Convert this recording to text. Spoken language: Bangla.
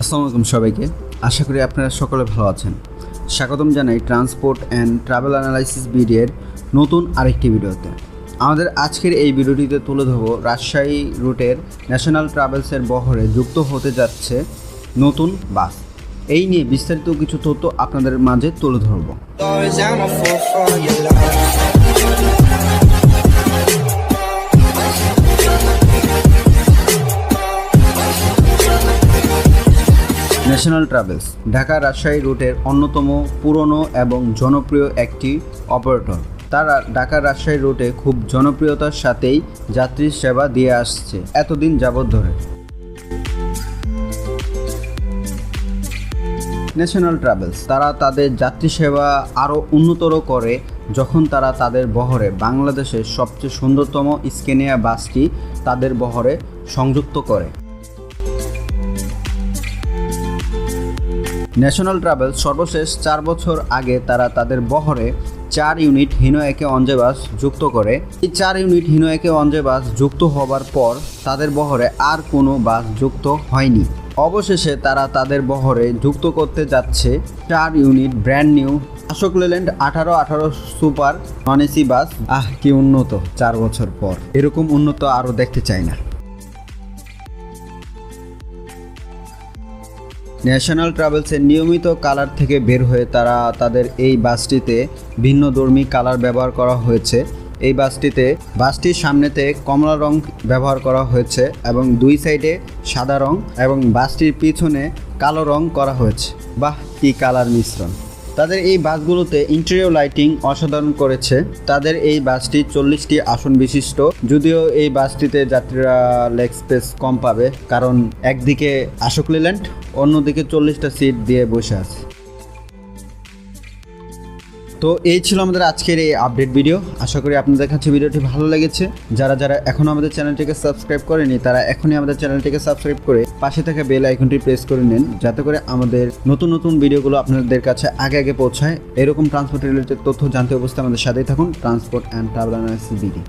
আসসালামু আলাইকুম সবাইকে। আশা করি আপনারা সকলে ভালো আছেন। স্বাগতম জানাই ট্রান্সপোর্ট অ্যান্ড ট্রাভেল অ্যানালাইসিস বিডিএর নতুন আরেকটি ভিডিওতে। আমাদের আজকের এই ভিডিওটিতে তুলে ধরব রাজশাহী রুটের ন্যাশনাল ট্রাভেলসের বহরে যুক্ত হতে যাচ্ছে নতুন বাস। এই নিয়ে বিস্তারিত কিছু তথ্য আপনাদের মাঝে তুলে ধরবো। ন্যাশনাল ট্রাভেলস, ঢাকা রাজশাহী রুটের অন্যতম পুরনো এবং জনপ্রিয় একটি অপারেটর। তারা ঢাকা রাজশাহী রুটে খুব জনপ্রিয়তার সাথেই যাত্রী সেবা দিয়ে আসছে এতদিন যাবৎ ধরে। ন্যাশনাল ট্রাভেলস, তারা তাদের যাত্রী সেবা আরও উন্নতর করে যখন তারা তাদের বহরে বাংলাদেশের সবচেয়ে সুন্দরতম স্কেনিয়া বাসটি তাদের বহরে সংযুক্ত করে। ন্যাশনাল ট্রাভেলস সর্বশেষ চার বছর আগে তারা তাদের বহরে চার ইউনিট হিনো একে অঞ্জেবাস যুক্ত করে। এই চার ইউনিট হিনো একে অঞ্জে যুক্ত হবার পর তাদের বহরে আর কোনো বাস যুক্ত হয়নি। অবশেষে তারা তাদের বহরে যুক্ত করতে যাচ্ছে চার unit brand new Ashok Leyland আঠারো আঠারো সুপার নন এসি বাস। আহ, কি উন্নত চার বছর পর। এরকম উন্নত আরও দেখতে চাই না। ন্যাশনাল ট্রাভেলসের নিয়মিত কালার থেকে বের হয়ে তারা তাদের এই বাসটিতে ভিন্ন ধর্মী কালার ব্যবহার করা হয়েছে। এই বাসটিতে, বাসটির সামনেতে কমলা রং ব্যবহার করা হয়েছে এবং দুই সাইডে সাদা রং এবং বাসটির পিছনে কালো রং করা হয়েছে। বাহ, কি কালার মিশ্রণ। তাদের এই বাসগুলোতে ইন্টেরিয়র লাইটিং অসাধারণ করেছে। তাদের এই বাসটি চল্লিশটি আসন বিশিষ্ট। যদিও এই বাসটিতে যাত্রীরা লেগ স্পেস কম পাবে, কারণ একদিকে আশোক লিল্যান্ড, অন্যদিকে চল্লিশটা সিট দিয়ে বসে আছে। তো এই ছিল আমাদের আজকের এই আপডেট ভিডিও আশা করি আপনাদের কাছে ভিডিওটি ভালো লেগেছে। যারা যারা এখনও আমাদের চ্যানেলটিকে সাবস্ক্রাইব করেনি, তারা এখনই আমাদের চ্যানেলটিকে সাবস্ক্রাইব করে পাশে থাকা বেল আইকনটি প্রেস করে নিন, যাতে করে আমাদের নতুন নতুন ভিডিওগুলো আপনাদের কাছে আগে আগে পৌঁছায়। এরকম ট্রান্সপোর্ট রিলেটেড তথ্য জানতে অবশ্যই আমাদের সাথেই থাকুন ট্রান্সপোর্ট অ্যান্ড ট্রাভেল বিডি